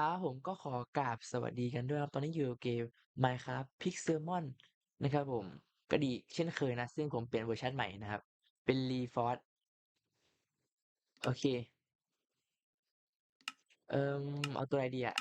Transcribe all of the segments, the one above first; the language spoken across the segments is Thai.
ครับผม ก็ขอกราบสวัสดีกันด้วยครับ ตอนนี้อยู่กับเกม Minecraft Pixelmon นะครับผม ก็ดีเช่นเคยนะ ซึ่งผมเปลี่ยนเวอร์ชันใหม่นะครับ เป็น ReForce โอเค เอ่อเอาตัวอะไรดีอะ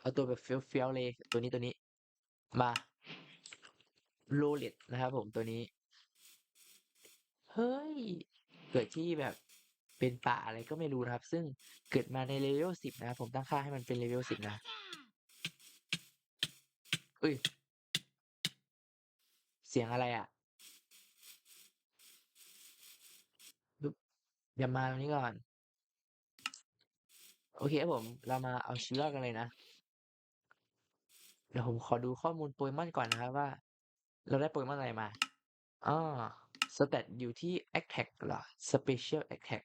เอาตัวแบบเฟี้ยวๆเลย ตัวนี้ตัวนี้ มา Rowlet นะครับผมตัวนี้ เฮ้ย เกิดที่แบบ เป็นป่าอะไรก็ไม่รู้นะครับ ซึ่งเกิดมาใน level 10นะ ผมตั้งค่าให้มันเป็น level 10นะอุ๊ยเสียงอะไรอะ?ปึ๊บเดี๋ยวมาตรงนี้ก่อน โอเคผม เรามาเอาชีวิตรอดกันเลยนะ เดี๋ยวผมขอดูข้อมูล Pokemon ก่อนนะครับว่า เราได้ Pokemon อะไรมาอ้อ Stat อยู่ที่ Attack เหรอ Special Attack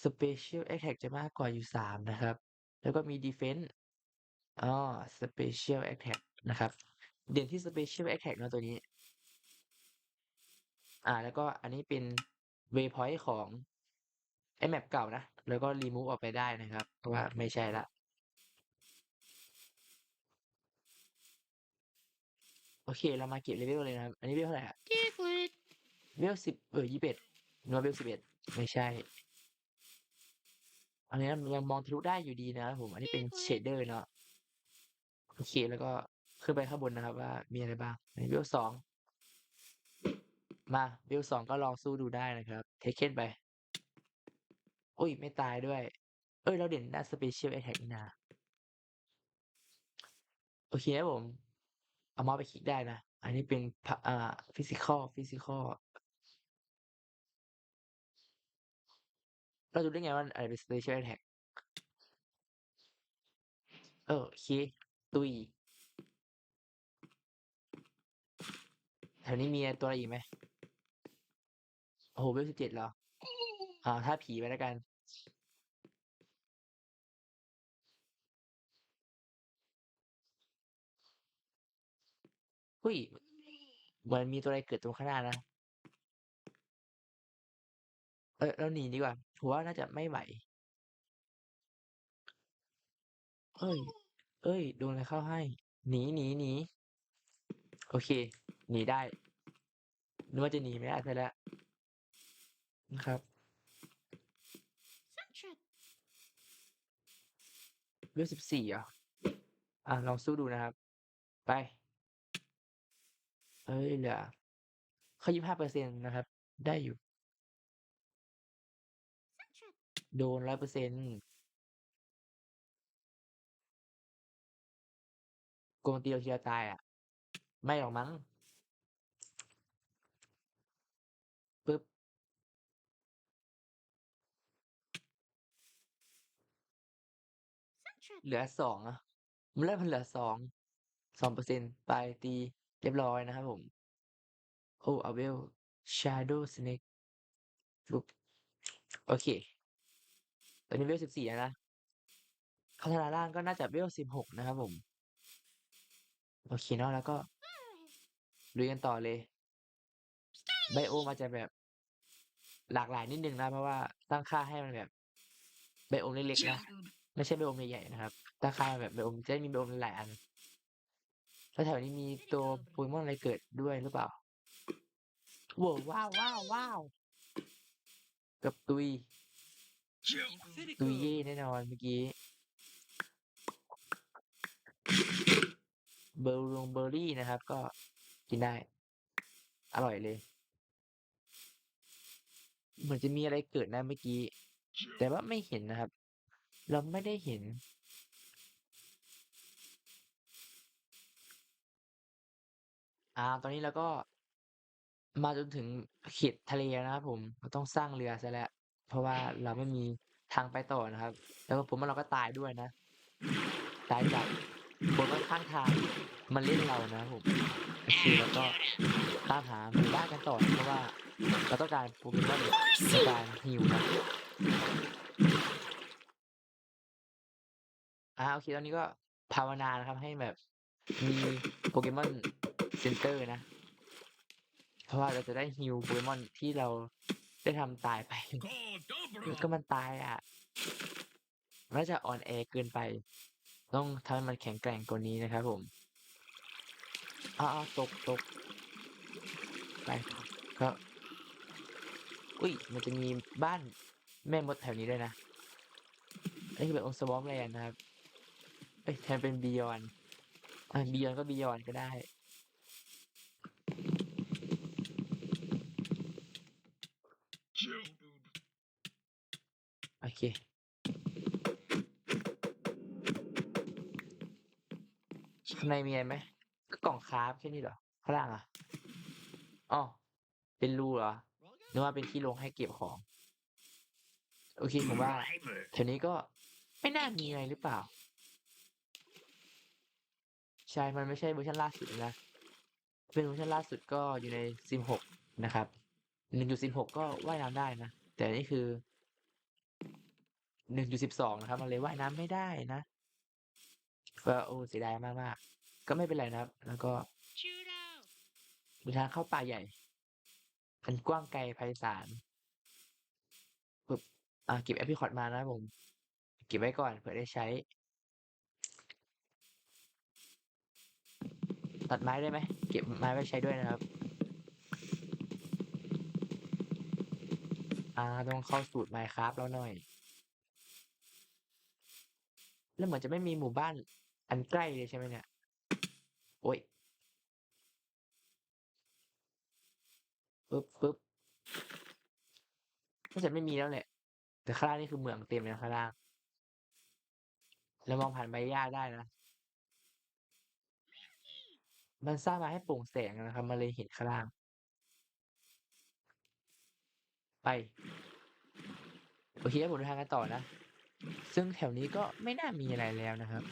Special Attack จะมากกว่าอยู่ 3 นะครับ แล้วก็มี Defense อ้อ Special Attack นะครับ เด่นที่ Special Attack เนาะตัวนี้ อ่า แล้วก็อันนี้เป็น Waypoint ของไอ้ map เก่านะ แล้วก็ remove ออกไปได้นะครับ เพราะว่าไม่ใช่แล้วโอเค เรามาเก็บ level เลยนะครับ อันนี้ level เท่าไรอะ? level 10เอ่อ21นึกว่า level 11ไม่ใช่ อันนี้มันยังมองทะลุได้อยู่ดีนะครับผม อันนี้เป็นเชดเดอร์เนาะโอเคแล้วก็ขึ้นไปข้างบนนะครับ ว่ามีอะไรบ้างอันนี้ level 2มา level 2ก็ลองสู้ดูได้นะครับ Taken ไปอุ๊ยไม่ตายด้วยเฮ้ย เราเด่นด้าน Special Attack นี่นาโอเคครับผม เอาเมาส์ไปคลิกได้นะ อันนี้เป็นพอ่า Physical Physical เรารู้ได้ไงว่าอะไรเป็น Special Attack เออโอเคตุยแถวนี้มีตัวอะไรอีกไหม?โอ้โฮ level 17เหรอ?อ่าท่าผีไปแล้วกันอุ๊ยเหมือนมีตัวอะไรเกิดตรงข้างหน้านะ เออ เราหนีดีกว่า ผมว่าน่าจะไม่ไหวเฮ้ยเฮ้ย โดนอะไรเข้าให้ หนีๆๆโอเค หนีได้ นึกว่าจะหนีไม่ได้เสียแล้วนะครับ level 14เหรอ?อ่าลองสู้ดูนะครับ ไปเฮ้ย เหลือแค่25%นะครับ ได้อยู่ โดนร้อยเปอร์เซ็นต์โกงตีเราเชียวตายอะ ไม่หรอกมั้งปึ๊บเหลือสองอะมันเริ่มเหลือสองสองเปอร์เซ็นต์ไปตีเรียบร้อยนะครับผม โอ้อาเวลชาร์โดสเนกลุกโอเค ตอนนี้ level 14แล้วนะพัฒนาร่างก็น่าจะ level 16นะครับผม โอเคเนาะแล้วก็ลุยกันต่อเลย ไบโอมอาจจะแบบ หลากหลายนิดนึงนะ เพราะว่าตั้งค่าให้มันแบบ ไบโอมเล็กๆนะ ไม่ใช่ไบโอมใหญ่ๆนะครับ ตั้งค่าแบบไบโอมจะได้มีไบโอมหลายอัน แล้วแถวนี้มีตัว Pokemon อะไรเกิดด้วยหรือเปล่า?โอ้ว้าวๆๆเกือบตุย ตุยเย่แน่นอนเมื่อกี้ เบอร์รงเบอร์รี่นะครับ ก็กินได้ อร่อยเลย เหมือนจะมีอะไรเกิดนะเมื่อกี้ แต่ว่าไม่เห็นนะครับ เราไม่ได้เห็น อ่า ตอนนี้เราก็มาจนถึงเขตทะเลนะครับผม เราต้องสร้างเรือเสียแล้ว เพราะว่าเราไม่มีทางไปต่อนะครับ แล้วก็ผมว่าเราก็ตายด้วยนะ ตายจาก Pokemon ข้างทางมาเล่นเรานะผมโอเคเราก็ตามหาหมู่บ้านกันต่อนเพราะว่าเราต้องการ Pokemon ในการ heal นะอาโอเคตอนนี้ก็ภาวนานะครับให้แบบมี Pokemon Center นะ เพราะว่าเราจะได้ heal Pokemon ที่เรา ได้ทำตายไปเออก็มันตายอะมมันน่าจะอ่อนแอเกินไป ต้องทำให้มันแข็งแกร่งกว่านี้นะครับผมอ้าวๆตกตกไปก็อุ๊ยมันจะมีบ้านแม่มดแถวนี้ด้วยนะอันนี้คือแบบองค์ Swampland นะครับเอ๊ยแทนเป็น Beyond อา Beyond ก็ Beyond ก็ได้ โอเค ข้างในมีอะไรไหมก็กล่องคราฟแค่นี้เหรอ ข้างล่างอะ?อ้อเป็นรูเหรอ?นึกว่าเป็นที่ลงให้เก็บของ โอเคผมว่าแถวนี้ก็ไม่น่ามีอะไรหรือเปล่า?ใช่ มันไม่ใช่เวอร์ชันล่าสุดนะ เป็นเวอร์ชันล่าสุดก็อยู่ใน Sim 6นะครับ1.16ก็ว่ายน้ำได้นะ แต่นี่คือ 1.12นะครับ มันเลยว่ายน้ำไม่ได้นะก็โอ้เสียดายมากๆก็ไม่เป็นไรนะครับ แล้วก็เดินทางเข้าป่าใหญ่อันกว้างไกลไพศาลปึ๊บอ่าเก็บ Apricot มานะผม เก็บไว้ก่อนเผื่อได้ใช้ ตัดไม้ได้ไหม?เก็บไม้ไว้ใช้ด้วยนะครับ อ่าต้องเข้าสูตร Minecraft แล้วหน่อย แล้วเหมือนจะไม่มีหมู่บ้านอันใกล้เลยใช่ไหมเนี่ย?โอ๊ยปึ๊บๆน่าจะไม่มีแล้วแหละ แต่ข้างล่างนี่คือเหมืองเต็มเลยข้างล่างเรามองผ่านใบหญ้าได้นะ มันสร้างมาให้โปร่งแสงนะครับ มันเลยเห็นข้างล่าง ไป โอเคผมเดินทางกันต่อนะ ซึ่งแถวนี้ก็ไม่น่ามีอะไรแล้วนะครับ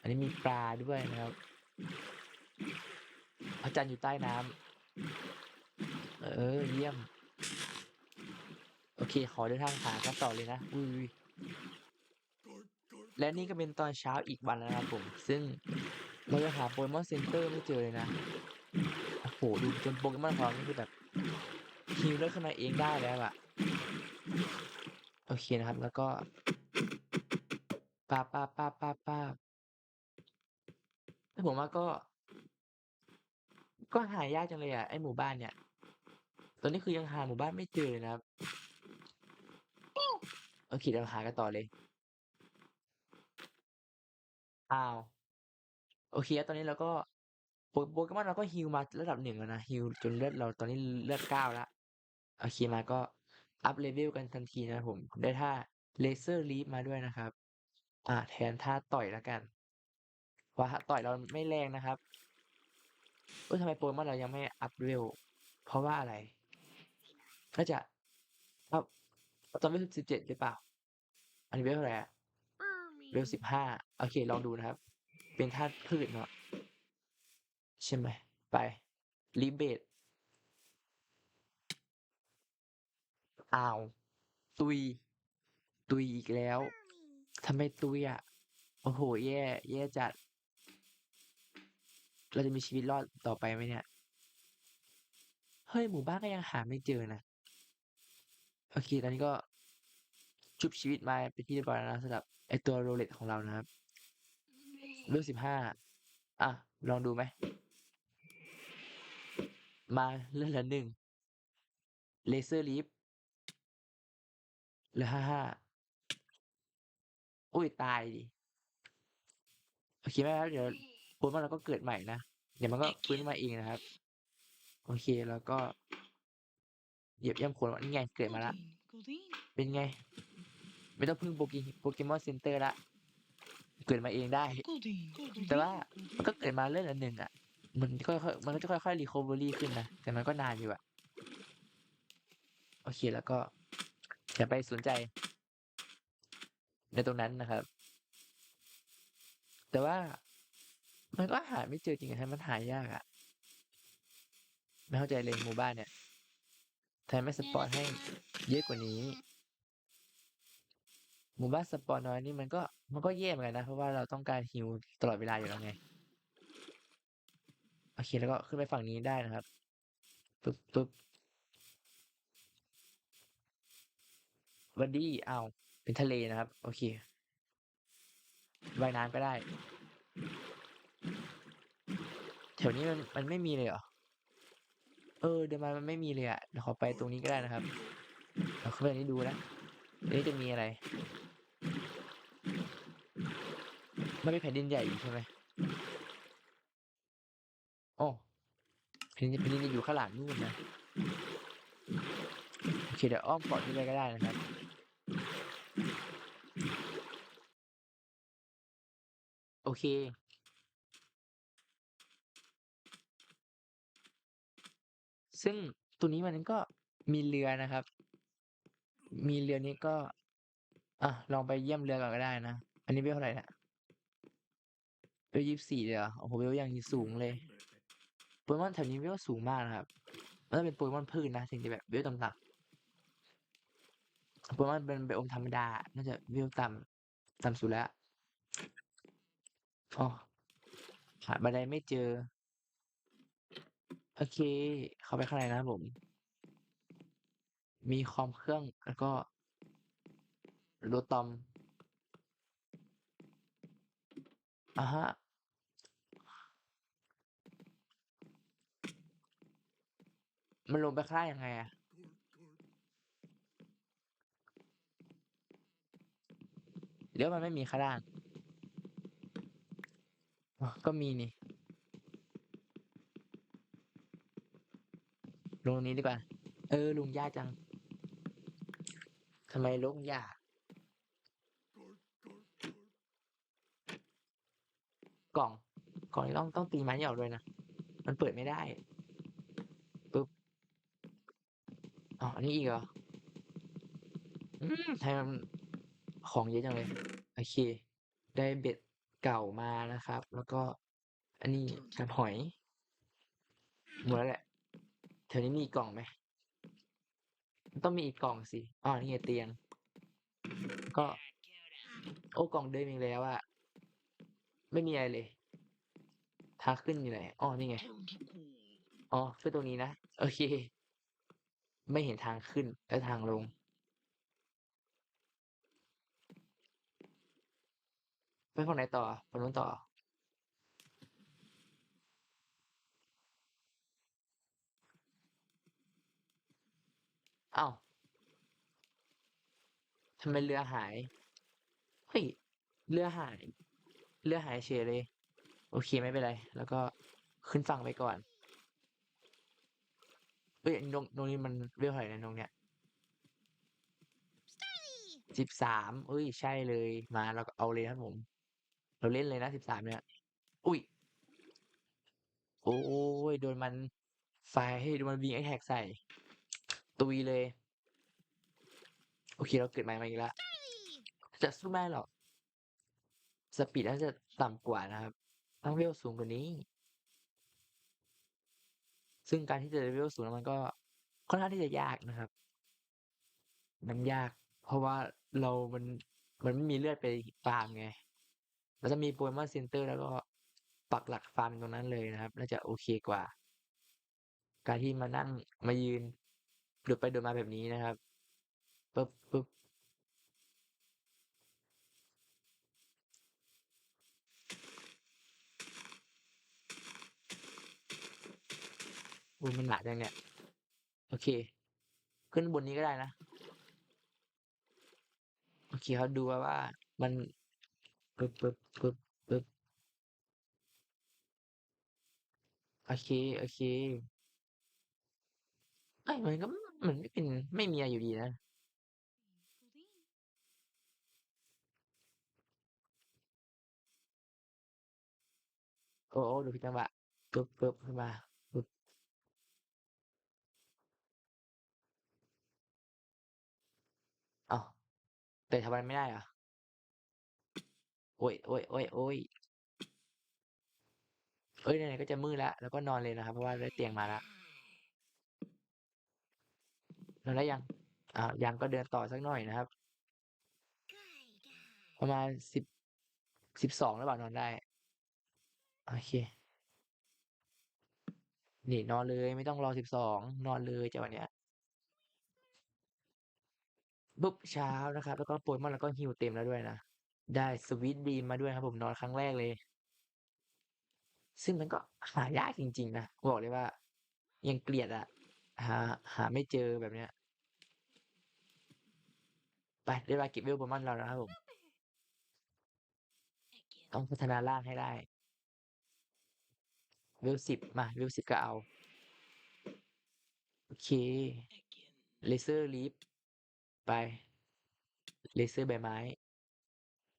อันนี้มีปลาด้วยนะครับพระจันทร์อยู่ใต้น้ำเออเยี่ยม โอเค ขอเดินทางหากันต่อเลยนะอุ๊ยและนี่ก็เป็นตอนเช้าอีกวันแล้วนะครับผม ซึ่งเรายังหา Pokemon Center ไม่เจอเลยนะโอ้โฮดูจน Pokemon ของเรานี่คือแบบ heal เลือดขึ้นมาเองได้แล้วอะโอเคนะครับ แล้วก็ ป๊าบ ๆ ๆๆแล้วผมว่าก็ ก็หายากจังเลยอะ ไอ้หมู่บ้านเนี่ย ตอนนี้คือยังหาหมู่บ้านไม่เจอเลยนะครับ โอเคเดี๋ยวเราหากันต่อเลย อ้าว โอเคครับ ตอนนี้เราก็ โป Pokemon เราก็ heal มาระดับ 1 แล้วนะ heal จนเลือดเราตอนนี้เลือด 9 แล้ว โอเค มาก็อัป level กันทันทีนะครับผมได้ท่า Laser Leaf มาด้วยนะครับ อ่าแทนท่าต่อยแล้วกันเพราะท่าต่อยเราไม่แรงนะครับเฮ้ยทำไม Pokemon เรายังไม่อัป level เพราะว่าอะไร?น่าจะอ้าวตอน level 17หรือเปล่า?อันนี้ level เท่าไรอะ? level 15โอเค ลองดูนะครับ เป็นธาตุพืชเนาะใช่ไหม?ไป Leaf Base อ้าว ตุย ตุยอีกแล้ว ทำไมตุยอะ?โอ้โฮแย่ แย่จัด เราจะมีชีวิตรอดต่อไปไหมเนี่ย?เฮ้ย หมู่บ้านก็ยังหาไม่เจอนะ โอเค ตอนนี้ก็ชุบชีวิตมาเป็นที่เรียบร้อยแล้วนะสำหรับไอตัว Rowlet ของเรานะครับ level 15อะลองดูไหม?มาเลื่อดเหลือ1 Laser Leaf เหลือ55 อุ๊ยตายดิโอเคไม่ครับเดี๋ยว Pokemon เราก็เกิดใหม่นะเดี๋ยวมันก็ฟื้นมาเองนะครับ โอเคแล้วก็เหยียบย่ำโคลนนี่ไงเกิดมาล้วเป็นไง?ไม่ต้องพึ่งโปเก Pokemon Center แล้วเกิดมาเองได้ แต่ว่ามันก็เกิดมาเลือดเหลือ1อะมันค่อยๆมันก็จะค่อยๆ recovery ขึ้นนะ แต่มันก็นานอยู่อะโอเคแล้วก็อย่าไปสนใจ ในตรงนั้นนะครับ แต่ว่ามันก็หาไม่เจอจริงอะทำไมมันหายากอะ?ไม่เข้าใจเลยหมู่บ้านเนี่ยทำไมไม่สปอนให้เยอะกว่านี้?หมู่บ้านสปอนน้อยนี่มันก็มันก็แย่เหมือนกันนะ เพราะว่าเราต้องการ heal ตลอดเวลาอยู่แล้วไง โอเคแล้วก็ขึ้นไปฝั่งนี้ได้นะครับปึ๊บๆหวัดดีอ้าว เป็นทะเลนะครับ โอเคว่ายน้ำก็ได้ แถวนี้มันมันไม่มีเลยเหรอ?เออ เดินมามันไม่มีเลยอะเดี๋ยวขอไปตรงนี้ก็ได้นะครับเราเข้าไปนี้ดูนะเอ๊ะจะมีอะไร?มันมีแผ่นดินใหญ่อยู่ใช่ไหม?อ้อแผ่นดินแผ่นดินจะอยู่ข้างหลังนู่นนะ โอเคเดี๋ยวอ้อมเกาะนี้ไปก็ได้นะครับ โอเค ซึ่งตรงนี้มันก็มีเรือนะครับ มีเรือนี้ก็ อะ ลองไปเยี่ยมเรือก่อนก็ได้นะ อันนี้ level เท่าไหรเนี่ย? level 24เลยเหรอ?โอ้โฮ level อย่างสูงเลยโปเกมอนแถวนี้ level สูงมากนะครับน่าเป็นโปเกมอนพืชนะถึงจะแบบ level ต่ำๆโปเกมอนเป็นไบโอมธรรมดา น่าจะ level ต่ำต่ำสุดแล้ว อ้อหาบันไดไม่เจอ โอเค เข้าไปข้างในนะผม มีคอมเครื่องแล้วก็ Rotom อะฮะมันลงไปข้างล่ายังไงอะ?หรือว่ามันไม่มีข้างล่าง? ก็มีนี่ลงตรงนี้ดีกว่า เออ ลุงยากจัง ทำไมลงยาก?กล่อง กล่องนี้ต้องต้องตีไม้นี่ออกด้วยนะ มันเปิดไม่ได้ ปึ๊บอ้าวอันนี้อีกเหรอ?อืมทำไมของเยอะจังเลย โอเค ได้เบ็ด เก่ามานะครับ แล้วก็อันนี้กับหอยหมดแล้วแหละแถวนี้มีอีกกล่องไหม?มันต้องมีอีกกล่องสิอ้อนี่ไงเตียง ก็ โอ้กล่องเดิมอีกแล้วอะไม่มีอะไรเลยทางขึ้นอยู่ไหน?อ้อนี่ไงอ๋อขึ้นตรงนี้นะ โอเค ไม่เห็นทางขึ้นและทางลง ไปฝั่งไหนต่อ?ฝั่งนู้นต่ออ้าวทำไมเรือหาย?เฮ้ย เรือหาย เรือหายเฉยเลย โอเคไม่เป็นไร แล้วก็ขึ้นฝั่งไปก่อน เฮ้ยตรงตรงนี้มัน level เท่าไรนะตรงเนี้ย?13เฮ้ย ใช่เลย มาเราก็เอาเลยครับผม เราเล่นเลยนะ13เนี่ย อุ๊ยโอ๊ยโดนมันไฟโดนมัน Wing Attack ใส่ ตุยเลย โอเคเราเกิดใหม่มาอีกแล้ว จะสู้ไม่หรอก สปีดน่าจะต่ำกว่านะครับ ต้อง level สูงกว่านี้ ซึ่งการที่จะ level สูงแล้วมันก็ค่อนข้างที่จะยากนะครับ มันยาก เพราะว่าเรามันมันไม่มีเลือดไปฟาร์มไง เราจะมี Pokemon Center แล้วก็ปักหลักฟาร์มตรงนั้นเลยนะครับ น่าจะโอเคกว่า การที่มานั่งมายืนโดดไปโดดมาแบบนี้นะครับปึ๊บๆอุ๊ยมันหนักจังเนี่ย โอเค ขึ้นบนนี้ก็ได้นะ โอเคครับดูแล้วว่ามัน ปึ๊บๆๆๆโอเคๆเคไอ๊ยมันก็มันไม่เป็นไม่มีอะไรอยู่ดีนะ โอ้โฮดูผิดจังหวะปึ๊บๆขึ้นมาปึ๊บอ้าวแต่ทำอะไมไม่ได้อะ?โอ๊ยๆๆๆเฮ้ยไหนๆก็จะมืดแล้วเราก็นอนเลยนะครับ เพราะว่าได้เตียงมาแล้วนอนได้ยัง?อ้ายังก็เดินต่อสักหน่อยนะครับ ประมาณ10 12หรือเปล่านอนได้ โอเค นี่นอนเลยไม่ต้องรอ12นอนเลยจังหวะเนี้ยปุ๊บเช้านะครับ แล้วก็ Pokemon เราก็ heal เต็มแล้วด้วยนะ ได้ Sweet Dream มาด้วยครับผมนอนครั้งแรกเลย ซึ่งมันก็หายากจริง ๆ นะ บอกเลยว่า ยังเกลียดอะหา หาไม่เจอแบบเนี้ย ไปได้เวลาเก็บเวล Pokemon เราแล้วนะครับผม ต้องพัฒนาร่างให้ได้ เวล10มา เวล10ก็เอา โอเค Laser Leaf ไป Laser ใบไม้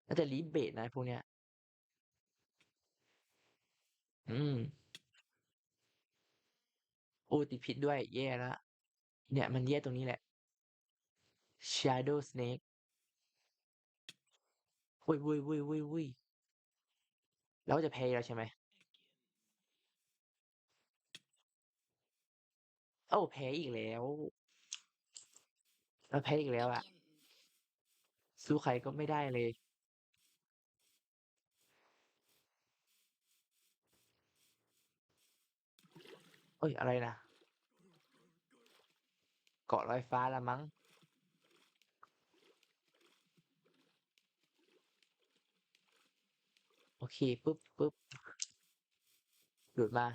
น่าจะ Leaf Bait นะพวกเนี้ย อืม โอ้ติดพิษด้วย แย่แล้วเนี่ยมันแย่ตรงนี้แหละ Shadow Snake อุ๊ยๆๆๆๆเราก็จะแพ้อยู่แล้วใช่ไหม?โอ้แพ้อีกแล้วเราแพ้อีกแล้วอะสู้ใครก็ไม่ได้เลย เฮ้ย อะไรนะ?เกาะลอยฟ้าล้วมั้ง โอเคปึ๊บๆหลุดมา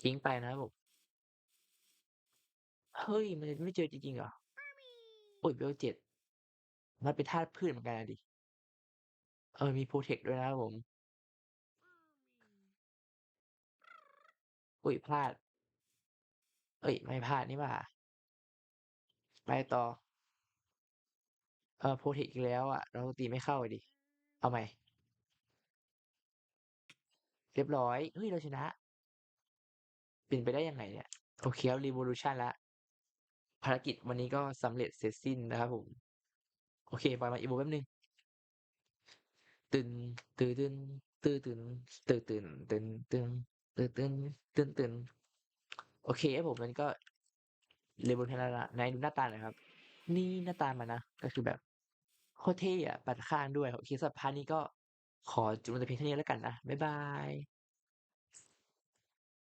ทิ้งไปนะผมเฮ้ย มันไม่เจอจริงๆเหรอ?โอ๊ยเวล7 มันเป็นธาตุพืชเหมือนกันอะดิ เออ มีโพรเทกต์ด้วยนะครับผม อุ๊ยพลาดเฮ้ย ไม่พลาดนี่ว่า ไปต่อ เออโพรเทกต์อีกแล้วอะเราตีไม่เข้าดิ เอาใหม่ เรียบร้อย เฮ้ย เราชนะ เป็นไปได้ยังไงเนี่ย?โอเคครับ Revolution แล้วภารกิจวันนี้ก็สำเร็จเสร็จสิ้นนะครับผม โอเคปล่อยมา Evo แป๊บหนึ่งตึนตือตึนตือตึนตือตึนตึนตึงตือตึนตึนตึนโอเคครับผมมันก็ Revolution แล้วนะไหนดูหน้าตาหน่อยครับ นี่หน้าตามันนะ ก็คือแบบโคตรเท่อะปัดข้างด้วยโอเคสำหรับพาร์นี้ก็ขอจบลงแต่เพียงเท่านี้แล้วกันนะ บ๊ายบาย